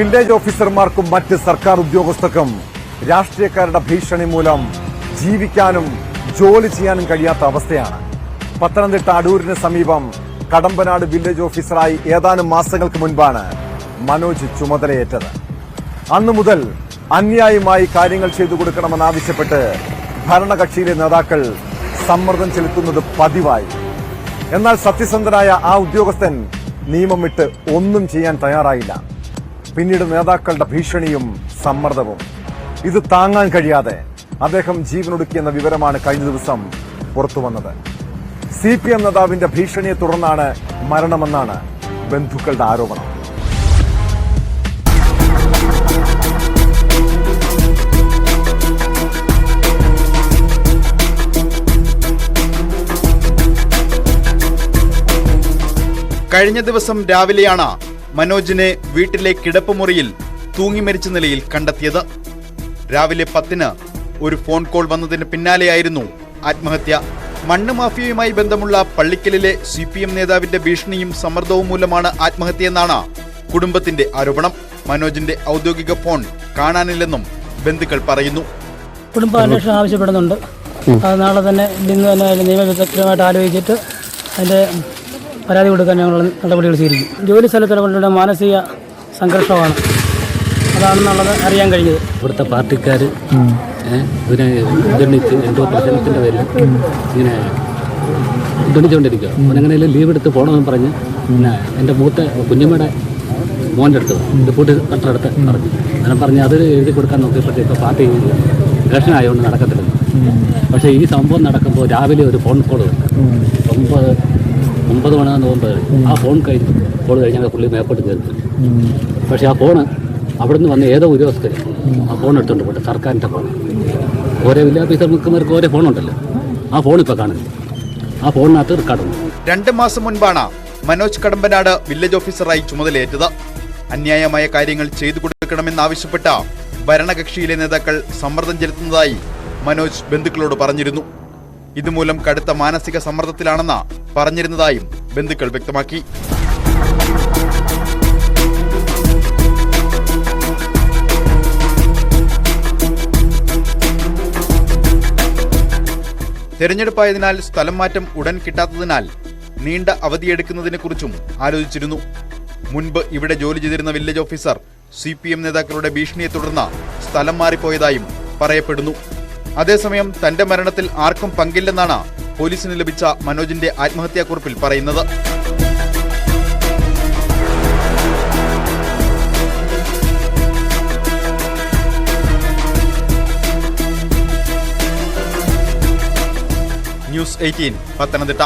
Village ഓഫീസർമാർക്കും മറ്റ് സർക്കാർ ഉദ്യോഗസ്ഥർക്കും രാഷ്ട്രീയക്കാരുടെ ഭീഷണി മൂലം ജീവിക്കാനും ജോലി ചെയ്യാനും കഴിയാത്ത അവസ്ഥയാണ്. പത്തനംതിട്ട അടൂരിന് സമീപം കടമ്പനാട് വില്ലേജ് ഓഫീസറായി ഏതാനും മാസങ്ങൾക്ക് മുൻപാണ് മനോജ് ചുമതലയേറ്റത്. അന്നു മുതൽ അന്യായമായി കാര്യങ്ങൾ ചെയ്തു കൊടുക്കണമെന്നാവശ്യപ്പെട്ട് ഭരണകക്ഷിയിലെ നേതാക്കൾ സമ്മർദ്ദം ചെലുത്തുന്നത് പതിവായി. എന്നാൽ സത്യസന്ധനായ ആ ഉദ്യോഗസ്ഥൻ നിയമം വിട്ട് ഒന്നും ചെയ്യാൻ തയ്യാറായില്ല. പിന്നീട് നേതാക്കളുടെ ഭീഷണിയും സമ്മർദ്ദവും. ഇത് താങ്ങാൻ കഴിയാതെ അദ്ദേഹം ജീവനൊടുക്കിയെന്ന വിവരമാണ് കഴിഞ്ഞ ദിവസം പുറത്തുവന്നത്. സി പി എം നേതാവിന്റെ ഭീഷണിയെ തുടർന്നാണ് മരണമെന്നാണ് ബന്ധുക്കളുടെ ആരോപണം. കഴിഞ്ഞ ദിവസം രാവിലെയാണ് മനോജിനെ വീട്ടിലെ കിടപ്പുമുറിയിൽ തൂങ്ങി മരിച്ച നിലയിൽ കണ്ടെത്തിയത്. രാവിലെ പത്തിന് ഒരു ഫോൺ കോൾ വന്നതിന് പിന്നാലെയായിരുന്നു ആത്മഹത്യ. മണ്ണ് മാഫിയയുമായി ബന്ധമുള്ള പള്ളിക്കലിലെ സി പി എം നേതാവിന്റെ ഭീഷണിയും സമ്മർദ്ദവും മൂലമാണ് ആത്മഹത്യയെന്നാണ് കുടുംബത്തിന്റെ ആരോപണം. മനോജിന്റെ ഔദ്യോഗിക ഫോൺ കാണാനില്ലെന്നും ബന്ധുക്കൾ പറയുന്നു. കുടുംബാന്വേഷണം ആവശ്യപ്പെടുന്നുണ്ട്. നാളെ തന്നെ ഇന്ന് തന്നെ അതിന്റെ നിയമവിദഗ്ധമായിട്ട് ആലോചിച്ചിട്ട് അതിന്റെ പരാതി കൊടുക്കാൻ ഞങ്ങൾ നടപടികൾ സ്വീകരിക്കും. ജോലി സ്ഥലത്തിലുള്ള മാനസിക സംഘർഷമാണ്. അതാണെന്നുള്ളത് അറിയാൻ കഴിഞ്ഞത്. ഇവിടുത്തെ പാർട്ടിക്കാർ ഇതിനെ ഇതെണ്ണിച്ച് എന്തോ പ്രശ്നത്തിന്റെ പേരിൽ ഇങ്ങനെ ഇതെണ്ണിച്ചുകൊണ്ടിരിക്കുക അവനെങ്ങനെ ലീവ് എടുത്ത് പോകണമെന്ന് പറഞ്ഞ് പിന്നെ എന്റെ മൂത്ത കുഞ്ഞമ്മയുടെ മോന്റെ അടുത്ത് എന്റെ കൂട്ട് അടുത്ത് പറഞ്ഞു. അങ്ങനെ പറഞ്ഞ് അത് എഴുതി കൊടുക്കാൻ നോക്കിയപ്പോഴത്തേക്ക് പാർട്ടി ഇലക്ഷൻ ആയതുകൊണ്ട് നടക്കത്തില്ല. പക്ഷേ ഈ സംഭവം നടക്കുമ്പോൾ രാവിലെ ഒരു ഫോൺ കോൾ ഒമ്പത് ഒമ്പത് മണി നോമ്പത് ആ ഫോൺ കഴിഞ്ഞ് കോൾ കഴിഞ്ഞാൽ പുള്ളി മേപ്പോട്ട് കയറി. പക്ഷേ ആ ഫോണ് അവിടുന്ന് വന്ന ഏതോ ഉദ്യോഗസ്ഥർ ആ ഫോൺ എടുത്തുകൊണ്ട് പോട്ടെ സർക്കാരിന്റെ ഫോൺ ഓരോ വില്ലേജ് ഓരോ ഫോണുണ്ടല്ലോ ആ ഫോൺ ഇപ്പോൾ കാണുന്നില്ല. ആ ഫോണിനകത്ത് റെക്കോർഡുണ്ട് രണ്ട് മാസം മുൻപാണ് മനോജ് കടമ്പനാട് വില്ലേജ് ഓഫീസറായി ചുമതലയേറ്റത്. അന്യായമായ കാര്യങ്ങൾ ചെയ്തു കൊടുക്കണമെന്നാവശ്യപ്പെട്ട ഭരണകക്ഷിയിലെ നേതാക്കൾ സമ്മർദ്ദം ചെലുത്തുന്നതായി മനോജ് ബന്ധുക്കളോട് പറഞ്ഞിരുന്നു. ഇതുമൂലം കടുത്ത മാനസിക സമ്മർദ്ദത്തിലാണെന്ന പറഞ്ഞിരുന്നതായും ബന്ധുക്കൾ വ്യക്തമാക്കി. തെരഞ്ഞെടുപ്പായതിനാൽ സ്ഥലം മാറ്റം ഉടൻ കിട്ടാത്തതിനാൽ നീണ്ട അവധിയെടുക്കുന്നതിനെ കുറിച്ചും ആലോചിച്ചിരുന്നു. മുൻപ് ഇവിടെ ജോലി ചെയ്തിരുന്ന village officer C P M നേതാക്കളുടെ ഭീഷണിയെ തുടർന്ന് സ്ഥലം മാറിപ്പോയതായും പറയപ്പെടുന്നു. അതേസമയം തന്റെ മരണത്തിൽ ആർക്കും പങ്കില്ലെന്നാണ് പോലീസിന് ലഭിച്ച മനോജിന്റെ ആത്മഹത്യാക്കുറിപ്പിൽ പറയുന്നത്. News eighteen Pathanamthitta.